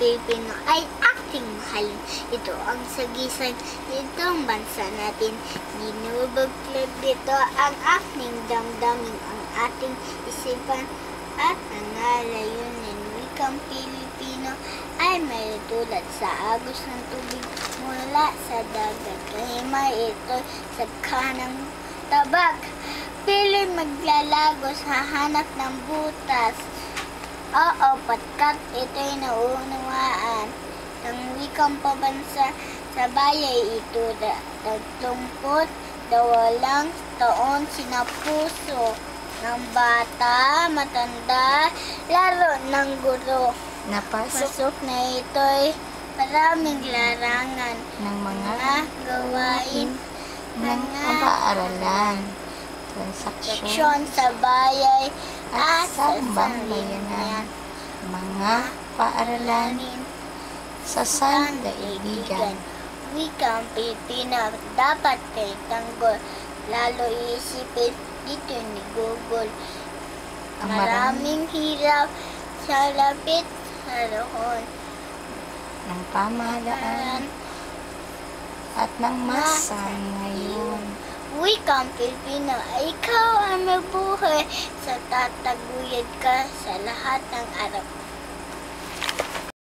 Pilipino ay ating mahalin. Ito ang sagisag nitong bansa natin. Ninubagklad dito ang ating damdamin, ang ating isipan at nangalayunin. Wikang Pilipino ay may tulad sa agos ng tubig mula sa dagat. Kahimay ito sa kanang tabak. Pili maglalago sa hanap ng butas. Oo, patkat ito'y naunawaan. Ang wikang pabansa sa bayay ito da, tagtumpot, dawalang taon sinapuso ng bata, matanda, laro ng guro. Napasok Pasok na ito'y maraming larangan, ng mga mga gawain, ng mga paaralan, transaksyon, sa bayay at sa sambayanan, mga paaralan sa sandaibigan. Wikang Pilipino dapat kay tanggol, lalo isipin dito ni Google. Maraming hirap sa lapit sa roon. ng pamahalaan at ng masa ngayon. Wikang Pilipino, ikaw ang mabuhay sa tataguyod ka sa lahat ng araw.